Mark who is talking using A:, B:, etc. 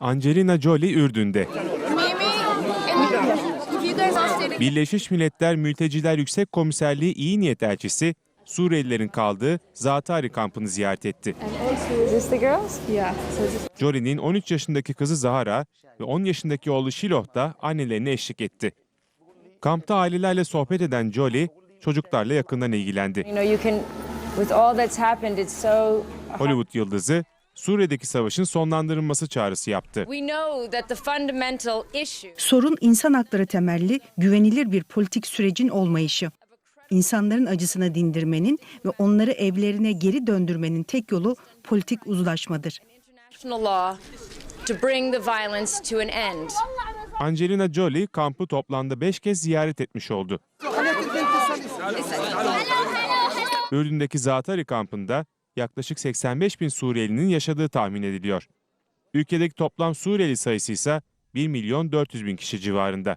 A: Angelina Jolie Ürdün'de. Birleşmiş Milletler Mülteciler Yüksek Komiserliği iyi niyet elçisi Suriyelilerin kaldığı Zatari kampını ziyaret etti. Jolie'nin 13 yaşındaki kızı Zahara ve 10 yaşındaki oğlu Shiloh da annelerine eşlik etti. Kampta ailelerle sohbet eden Jolie çocuklarla yakından ilgilendi. Hollywood yıldızı Suriye'deki savaşın sonlandırılması çağrısı yaptı.
B: Sorun insan hakları temelli, güvenilir bir politik sürecin olmayışı. İnsanların acısına dindirmenin ve onları evlerine geri döndürmenin tek yolu politik uzlaşmadır.
A: Angelina Jolie kampı toplamda 5 kez ziyaret etmiş oldu. Ürdün'deki Zatari kampında yaklaşık 85 bin Suriyelinin yaşadığı tahmin ediliyor. Ülkedeki toplam Suriyeli sayısı ise 1 milyon 400 bin kişi civarında.